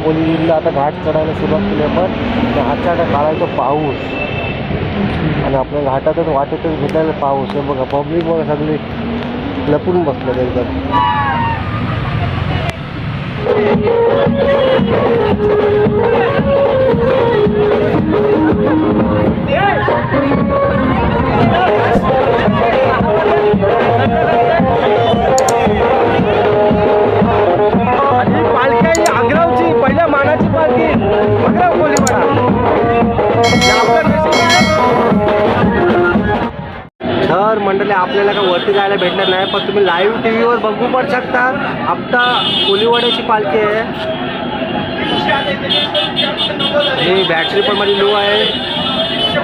खोपोलीला आता घाट चढायला सुरुवात केली आपण आणि अचानक काढायचा पाऊस. आणि आपल्या घाटातच वाटेतच भेटायला पाऊस. हे बघा पब्लिक बघा सगळी. लपून बसलं एकदम. आपल्याला जायला भेटणार नाही पण तुम्ही लाईव्ह टी व्हीवर बघू पण शकता. आत्ता कोलीवाड्याची पालखी आहे. आणि बॅटरी पण माझी लो आहे.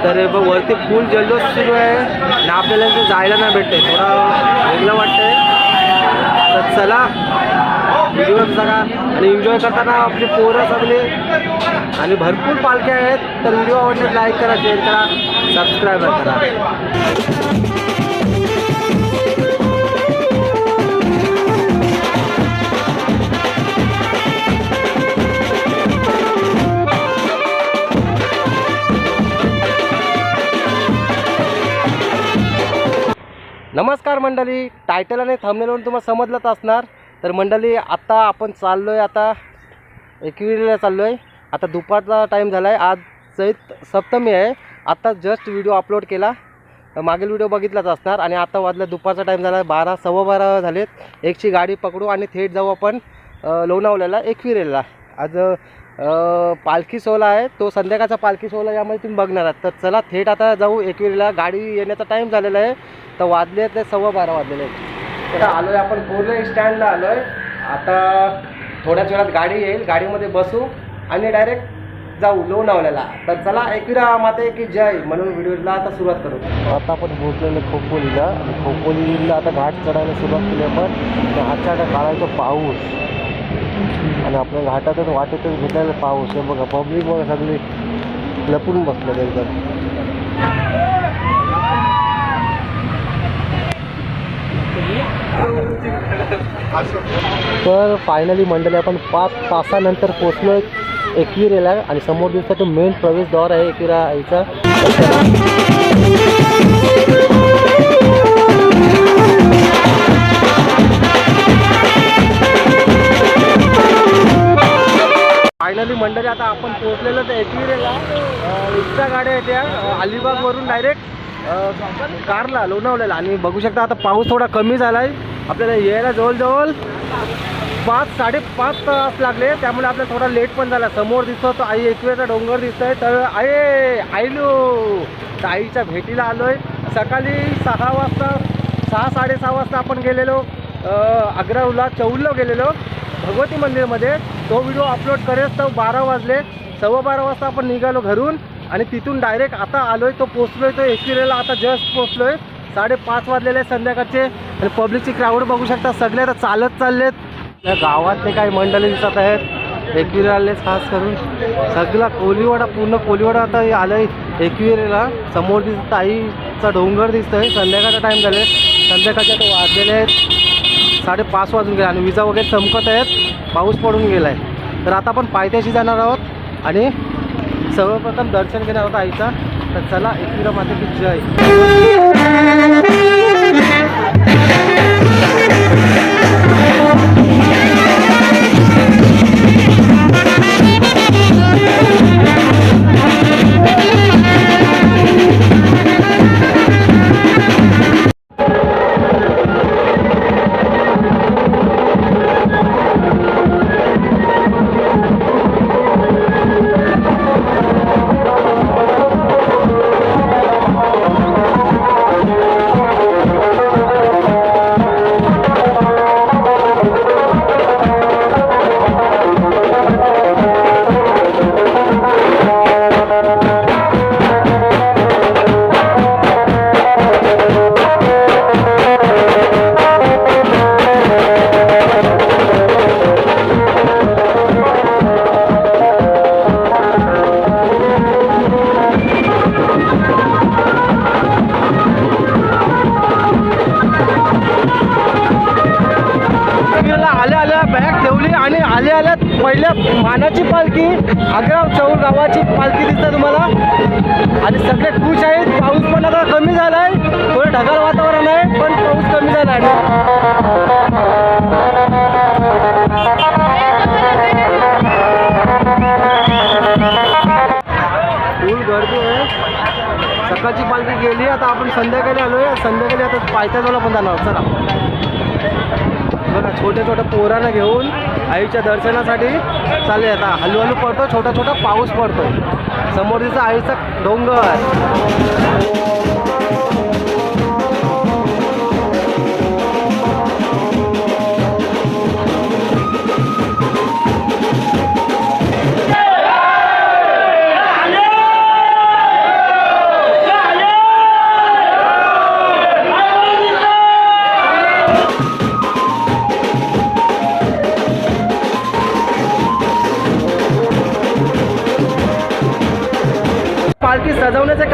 तर बघ वरती फुल जल्लोष सुरू आहे. आणि आपल्याला इथे जायला नाही भेटते थोडा वेगळं वाटतंय. तर चला व्हिडिओ बघा आणि एन्जॉय करताना आपली पोरं सगळे. आणि भरपूर पालख्या आहेत. तर व्हिडिओ आवडल्यास लाईक करा शेअर करा सबस्क्राईब करा. नमस्कार मंडळी. टायटल आणि थंबनेलवरून तुम्हाला समजलंच असणार. तर मंडळी आत्ता आपण चाललो आहे आता एकविरीला चाललो आहे आता दुपारचा टाईम झाला आहे आज चैत सप्तमी आहे. आत्ता जस्ट व्हिडिओ अपलोड केला. मागील व्हिडिओ बघितलाच असणार. आणि आता वाजलं दुपारचा टाईम झाला. आहे बारा सव्वा बारा झालेत. एकची गाडी पकडू आणि थेट जाऊ आपण अ, लोणावल्याला एकविरेला आज पालखी सोहळा आहे. तो संध्याकाळचा पालखी सोहळा यामध्ये तुम्ही बघणार आहात. तर चला थेट आता जाऊ एकविरीला. गाडी येण्याचा टाईम झालेला आहे. तर वाजले ते सव्वा बारा वाजलेले आहेत. तर आलो आहे आपण पूर्ण स्टँडला आलो आहे आता थोड्याच वेळात गाडी येईल. गाडीमध्ये बसू आणि डायरेक्ट जाऊ लोणावल्याला तर चला एकविरा माते की जय म्हणून व्हिडिओला आता सुरुवात करू. आता आपण पोहोचलेलो खोपोलीला. आणि खोपोलीला आता घाट चढायला सुरुवात केली आपण. तर अचानक पाऊस. आणि आपल्या घाटातच वाटेतच भेटायला पाऊस आहे बघा. पब्लिक बघा सगळी. लपून बसलेलं एकदम. तर फायनली मंडळी आपण पाच तासानंतर पोचलो एकविरेला आणि समोर दिवसाचं मेन प्रवेशद्वार आहे एकविरा याचा फायनली मंडळी आता आपण पोहोचलेलो तर एकविरेला रेला रिक्षा गाड्या येते अलिबागवरून डायरेक्ट कारला लोणावलेला आणि बघू शकता आता पाऊस थोडा कमी झाला आहे आपल्याला यायला जवळजवळ पाच साडेपाच तास लागले. त्यामुळे आपल्याला थोडा लेट पण झाला. समोर दिसतो तो आई एकवेळचा डोंगर दिसतोय. तर आहे आईलो तर आईच्या भेटीला आलोय. सकाळी सहा वाजता सहा साडेसहा वाजता आपण गेलेलो. अं, अग्रावला चौलला गेलेलो. भगवती मंदिरमध्ये तो व्हिडिओ अपलोड करेल. तर बारा वाजले. सव्वा बारा वाजता आपण निघालो घरून आणि तिथून डायरेक्ट आता आलोय. तो पोचलोय तो एकविरेला आता जस्ट पोचलोय साडेपाच वाजलेले आहे संध्याकाळचे. आणि पब्लिकची क्राऊड बघू शकता. सगळे तर चालत चाललेत. या गावातले काही मंडळी दिसत आहेत. एकविरेला खास करून. सगळा कोलीवाडा पूर्ण कोलीवाडा आता आलं आलंय एकविरेला. समोर दिसत ताईचा डोंगर दिसतोय. संध्याकाळचा टाईम झाले संध्याकाळचे तो वाजलेले आहेत. साडेपाच वाजून गेले आणि विजा वगैरे चमकत आहेत. पाऊस पडून गेला आहे तर आता आपण पायथ्याशी जाणार आहोत आणि सर्वप्रथम दर्शन घेणार आहोत आईचा. तर चला एकविरा मातेची जय. फुल गर्दी आहे. सकाळची पालखी गेली आता आपण संध्याकाळी आलो आहे संध्याकाळी आता पायथ्या पायथ्याजवळ पण जाणार चला. बघा छोट्या छोट्या पोरांना घेऊन आईच्या दर्शनासाठी चालले आता. हळूहळू पडतो छोटा छोटा पाऊस पडतो समोर तिचा आईचा डोंगर.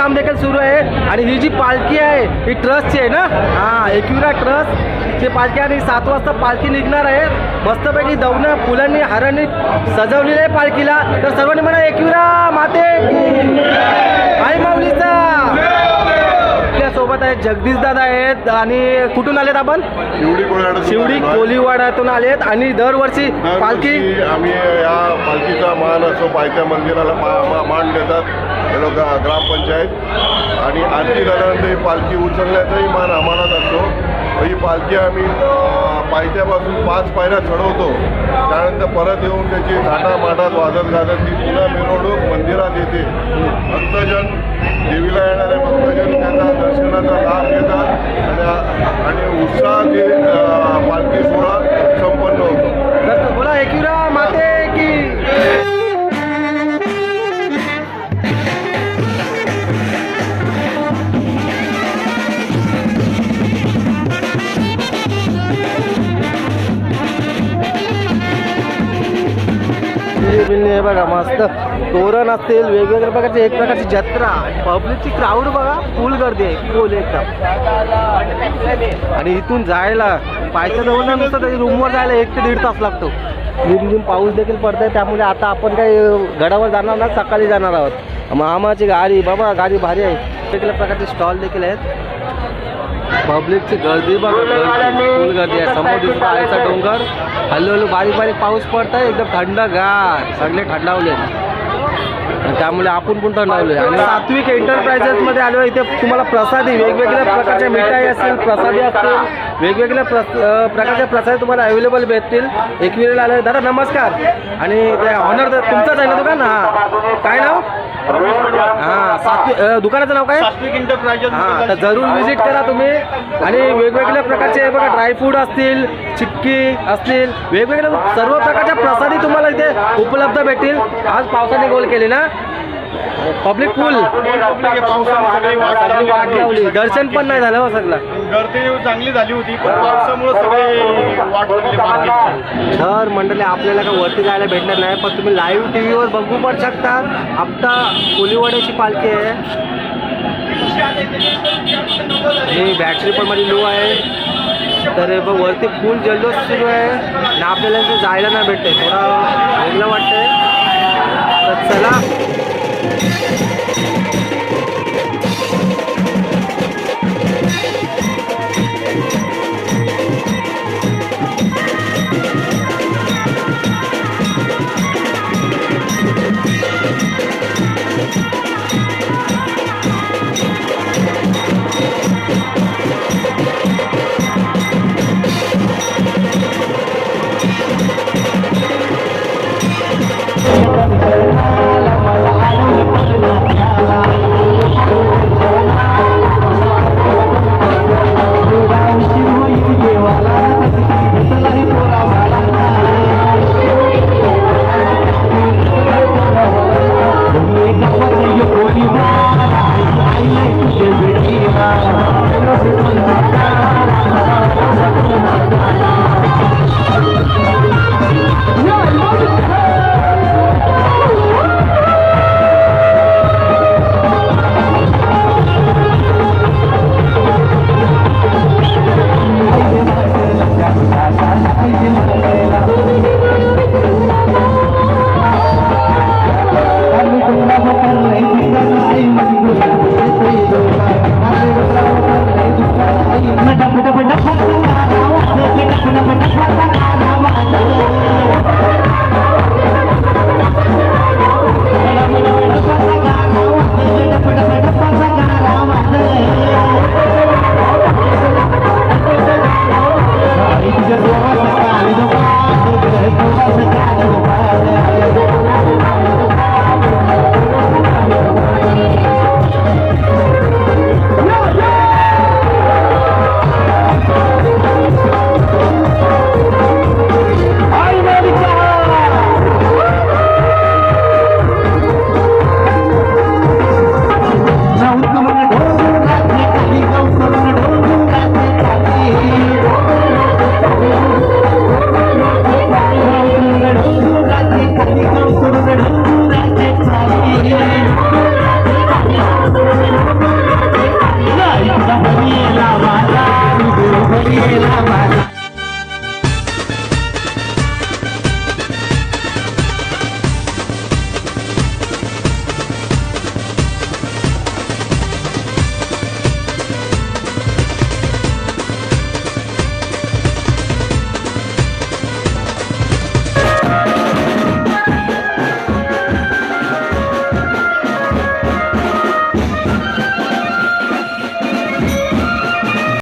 काम देखील सुरू आहे. आणि ही जी पालखी आहे ही ट्रस्टची आहे ना? हां एकविरा ट्रस्ट. ची पालखी आणि सात वाजता पालखी निघणार आहे. मस्तपैकी दौनं फुलांनी हारांनी सजवलेली आहे पालखीला. तर सर्वांनी म्हणा एकविरा माते. आई माऊलीचा! सोबत आहेत जगदीश दादा आहेत. आणि कुठून आलेत आपण? शिवडी कोलीवाड्यातून आलेत. आणि दरवर्षी पालखी आम्ही या पालखीचा मान असो पायथ्या मंदिराला मान देतात. हे लोक ग्रामपंचायत. आणि आरती झाल्यानंतर ही पालखी उचलण्याचाही मान आम्हालाच असतो. ही पालखी आम्ही पायथ्यापासून पाच पायऱ्या चढवतो. त्यानंतर परत येऊन त्याची थाटा माटात वाजत गाजत ती पुन्हा मिरवणूक मंदिरात येते. भक्तजन देवीला येणारे भक्तजन त्यांना दर्शनाचा लाभ घेतात. आणि उत्साह तोरण असतील वेगवेगळ्या प्रकारची एक प्रकारची जत्रा. पब्लिकची क्राऊड बघा फुल गर्दी आहे फुल एकदम. आणि इथून जायला पायथ्या जवळ नुसतं तरी रूमवर जायला एक ते दीड तास लागतो. रिमझिम पाऊस देखील पडतोय त्यामुळे आता आपण काही गडावर जाणार ना सकाळी जाणार आहोत. मामाची गाडी बाबा गाडी भारी आहे. वेगवेगळ्या प्रकारचे स्टॉल देखील आहेत. पब्लिकची गर्दी बघ फुल गर्दी आहे. समोर दिसतो आयचा डोंगर. हळूहळू बारीक बारीक पाऊस पडतोय एकदम थंडगार. सगळे थंडावले आणि त्यामुळे आपण पण थंडावले आणि सात्विक एंटरप्राइजेस मध्ये आलो इथे तुम्हाला प्रसादी वेगवेगळ्या प्रकारच्या मिठाई असतील प्रसादी असतील वेगवेगळ्या प्रस प्रकारच्या प्रसादी तुम्हाला अवेलेबल भेटतील. एकविरेला आलो दादा नमस्कार. आणि ऑनर तुमचंच आहे ना दुकान? हां. काय नाव? हां सात्विक अं, दुकानाचं नाव काय? सात्विक एंटरप्राइजेस हा तर जरूर विजिट करा तुम्ही. आणि वेगवेगळ्या प्रकारचे बघा ड्रायफ्रूट असतील चिक्की असतील वेगवेगळ्या सर्व प्रकारच्या प्रसादी तुम्हाला इथे उपलब्ध भेटतील. आज पावसाने गोल केली ना? पब्लिक फुल. दर्शन पण नाही झालं हो सगळं. गर्दी चांगली झाली होती पण पावसामुळे सगळे तर मंडळी आपल्याला का वरती जायला भेटणार नाही पण तुम्ही लाईव्ह टी व्हीवर बघू पण शकता. आत्ता कोलीवाड्याची पालखी आहे. बॅटरी पण माझी लो आहे. तर बघ वरती फुल जल्लोष सुरू आहे. आणि आपल्याला जायला नाही भेटते थोडं वेगळं वाटतंय. चला I'm